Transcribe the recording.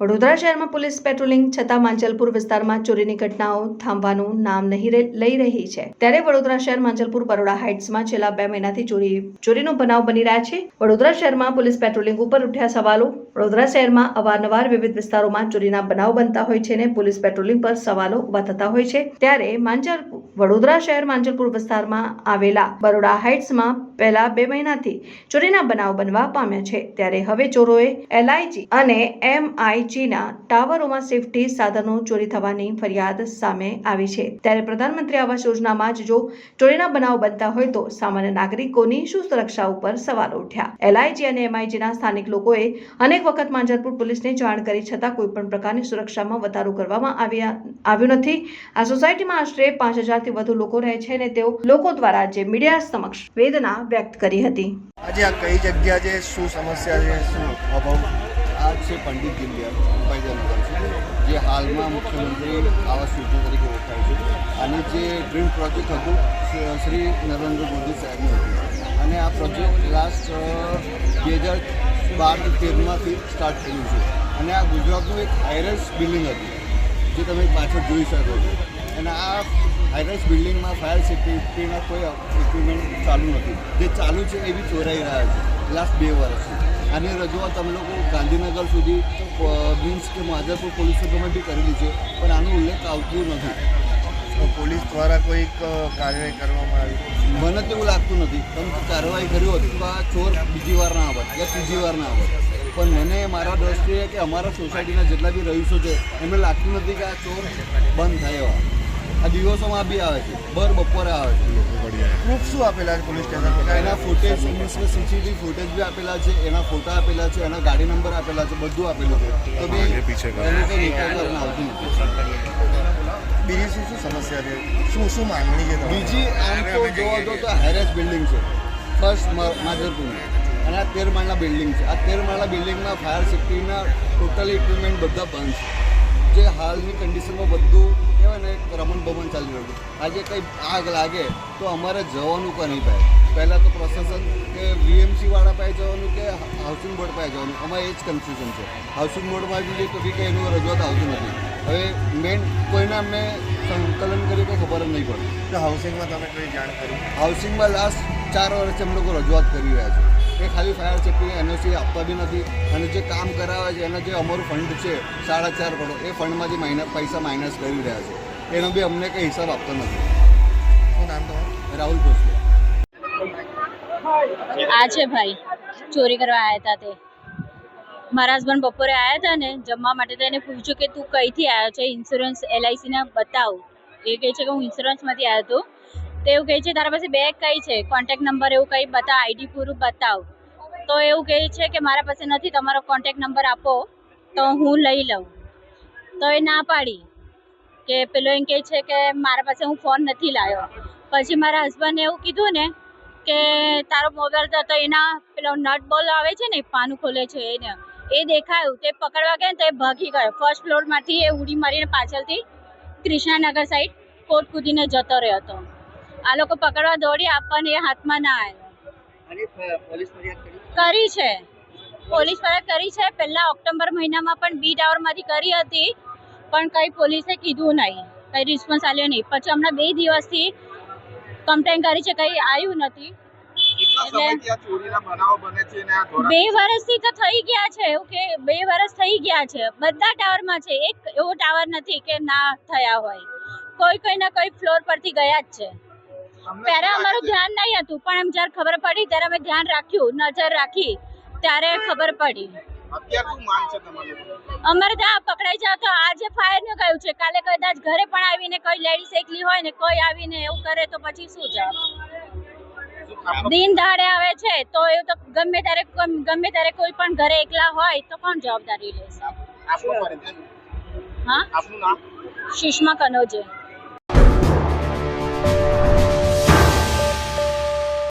વડોદરા શહેરમાં police patrolling છતાં માંજલપુર વિસ્તારમાં ચોરીની ઘટનાઓ થાંભવાનું નામ નહીં લઈ રહી છે. ત્યારે વડોદરા શહેર માંજલપુર બરોડા હાઇટ્સમાં છેલ્લા બે મહિનાથી ચોરી, ચોરીનો બનાવ બની રહ્યા છે. વડોદરા શહેરમાં પોલીસ પેટ્રોલિંગ ઉપર ઉઠ્યા સવાલો. વડોદરા શહેરમાં અવારનવાર વિવિધ વિસ્તારોમાં ચોરીના બનાવ બનતા હોય છે અને પોલીસ પેટ્રોલિંગ પર સવાલો ઊભા થતા હોય છે. ત્યારે માંજલપુર વડોદરા શહેર માંજલપુર વિસ્તારમાં આવેલા બરોડા હાઇટ્સમાં પહેલા બે મહિનાથી ચોરીના બનાવ બનવા પામ્યા છે. ત્યારે હવે ચોરોએ એલઆઈજી અને એમઆઈજીના ટાવરોમાં સેફટી સાધનો ચોરી થવાની ફરિયાદ સામે આવી છે. ત્યારે પ્રધાનમંત્રી આવાસ યોજનામાં જ જો ચોરીના બનાવ બનતા હોય તો સામાન્ય નાગરિકોની શું સુરક્ષા ઉપર સવાલ ઉઠ્યા. એલઆઈજી અને એમઆઈજીના સ્થાનિક લોકોએ અનેક વખત માંજરપુર પોલીસને જાણ કરી છતાં કોઈ પણ પ્રકારની સુરક્ષામાં વધારો કરવામાં આવ્યા, આવ્યો નથી. આ સોસાયટીમાં આશરે પાંચ હજારથી વધુ લોકો રહે છે અને તેઓ લોકો દ્વારા જે મીડિયા સમક્ષ વેદના વ્યક્ત કરી હતી. આજે આ કઈ જગ્યા છે? શું સમસ્યા છે? શું અભાવ આ છે પંડિત દિનદયાળ ઉપાધ્યાય નગર છે, જે હાલમાં મુખ્યમંત્રી આવાસ યોજના તરીકે ઓળખાય છે. અને જે ડ્રીમ પ્રોજેક્ટ હતું, શ્રી નરેન્દ્ર મોદી સાહેબનું હતું. અને આ પ્રોજેક્ટ લાસ્ટ બે હજાર બાર તેરમાંથી સ્ટાર્ટ થયું છે. અને આ ગુજરાતનું એક હાઈરેસ બિલ્ડિંગ હતું, જે તમે પાછળ જોઈ શકો છો. અને આ હાઈરેસ બિલ્ડિંગમાં ફાયર સેફ્ટીના કોઈ ઇક્વિપમેન્ટ ચાલુ નથી. જે ચાલુ છે એ બી ચોરાઈ રહ્યા છે, લાસ્ટ બે વર્ષથી. આની રજૂઆત અમે લોકો ગાંધીનગર સુધી મીન્સ કે માધરપુર પોલીસ સ્ટેશનમાં બી કરેલી છે પણ આનો ઉલ્લેખ આવતો નથી. તો પોલીસ દ્વારા કોઈક કાર્યવાહી કરવામાં આવી? મને તો એવું લાગતું નથી. પણ કાર્યવાહી કરી હોત તો આ ચોર બીજી વાર ના આવત કે ત્રીજી વાર ના આવત પણ મને મારા દ્રષ્ટિએ કે અમારા સોસાયટીના જેટલા બી રહીશો છે એમને લાગતું નથી કે આ ચોર બંધ થાય એવા. આ દિવસોમાં બી આવે છે. બર બપોરે આવે છે. પ્રૂફ શું આપેલા છે પોલીસ સ્ટેશન પર? એના ફૂટેજ સીસીટીવી ફૂટેજ બી આપેલા છે. એના ફોટા આપેલા છે. એના ગાડી નંબર આપેલા છે. બધું આપેલું છે. તો બી એને કંઈ રિપોર્ટ કરીને નથી. બીજી શું શું સમસ્યા છે? શું શું માંગણી છે બીજી આમ તો જોવા જો તો હેરેસ બિલ્ડિંગ છે. ફર્સ્ટ માધરપુરની અને આ તેર માળના બિલ્ડિંગ છે. આ તેર માળના બિલ્ડિંગમાં ફાયર સેફ્ટીના ટોટલ ઇક્વિપમેન્ટ બધા બંધ છે. જે હાલની કન્ડિશનમાં બધું કહેવાય ને રમણ ભમણ ચાલી રહ્યું છે આજે કંઈ આગ લાગે તો અમારે જવાનું પણ નહીં પાય પહેલાં તો પ્રશાસન કે વીએમસી વાળા પાસે જવાનું કે હાઉસિંગ બોર્ડ પાસે જવાનું? અમારે એ જ કન્ફ્યુઝન છે. હાઉસિંગ બોર્ડમાં જઈએ તો બી કંઈ એનું રજૂઆત આવતી નથી. હવે મેઇન કોઈને અમને સંકલન કર્યું કે ખબર જ નહીં પડે. તો હાઉસિંગમાં તમે કંઈ જાણ કરી? હાઉસિંગમાં લાસ્ટ ચાર વર્ષથી અમે લોકો રજૂઆત કરી રહ્યા છે. એ ખાલી ફાયર સેફ્ટી એનઓસી આપતા બી નથી. અને જે કામ કરાવે છે એનો જે અમારું ફંડ છે સાડા ચાર કરોડ એ ફંડમાંથી માઇનસ પૈસા માઇનસ કરી રહ્યા છે. એનો બી અમને કંઈ હિસાબ આપતો નથી. શું નામ તમારું? રાહુલ ભોસલે. આ છે ભાઈ ચોરી કરવા આવ્યા હતા તે. મારા હસબન્ડ બપોરે આવ્યા હતા ને જમવા માટે તો એને પૂછ્યું કે તું કઈથી આવ્યો છે? ઇન્સ્યોરન્સ એલઆઈસીના બતાવ. એ કહે છે કે હું ઇન્સ્યોરન્સમાંથી આવ્યો હતો તો એવું કહે છે, તારા પાસે બેગ કઈ છે? કોન્ટેક નંબર એવું કંઈ બતાવ આઈડી પૂરું બતાવ. તો એવું કહે છે કે, મારા પાસે નથી, તમારો કોન્ટેક નંબર આપો, તો હું લઈ લઉં. તો એ ના પાડી કે પેલો એમ કહે છે કે, મારા પાસે હું ફોન નથી લાવ્યો. પછી મારા હસબન્ડે એવું કીધું ને કે, તારો મોબાઈલ તો એના પેલો નટ બોલ આવે છે ને, પાનું ખોલે છે એને, એ દેખાયું, તે પકડવા ગયા ને, તો એ ભાગી ગયો. ફર્સ્ટ ફ્લોરમાંથી એ ઉડી મારીને પાછળથી કૃષ્ણાનગર સાઈડ કોટ કૂદીને જતો રહ્યો હતો. આ લોકો પકડવા દોડી આપવાની એ હાથમાં ના આવ્યો કરી? છે. પોલીસ ફરિયાદ કરી છે. પહેલા ઓક્ટોબર મહિનામાં પણ બી ટાવરમાંથી કરી હતી. પણ કઈ પોલીસે કીધું નહીં. કઈ રિસ્પોન્સ આવ્યો નહીં. પછી હમણાં બે દિવસથી કમ્પ્લેન કરી છે. કઈ આવ્યું નથી. બે વર્ષથી તો થઈ ગયા છે. એવું કે બે વર્ષ થઈ ગયા છે. બધા ટાવરમાં છે. એક એવો ટાવર નથી કે ના થયા હોય. કોઈ કોઈ ના કોઈ ફ્લોર પરથી ગયા જ છે. ત્યારે અમારું ધ્યાન નહીં હતું પણ એમ જ્યારે ખબર પડી ત્યારે અમે ધ્યાન રાખ્યું નજર રાખી ત્યારે ખબર પડી. અમારે ત્યાં પકડાઈ જાવ તો આજે ફાયરનું ગયું છે કાલે કદાચ ઘરે પણ આવીને કોઈ લેડીઝ એકલી હોય ને કોઈ આવીને એવું કરે તો પછી શું જવાબ દિન દાડે આવે છે તો એવું તો ગમે ત્યારે ગમે ત્યારે કોઈ પણ ઘરે એકલા હોય તો કોણ જવાબદારી લેશે? હા? સુષ્મા કનોજે.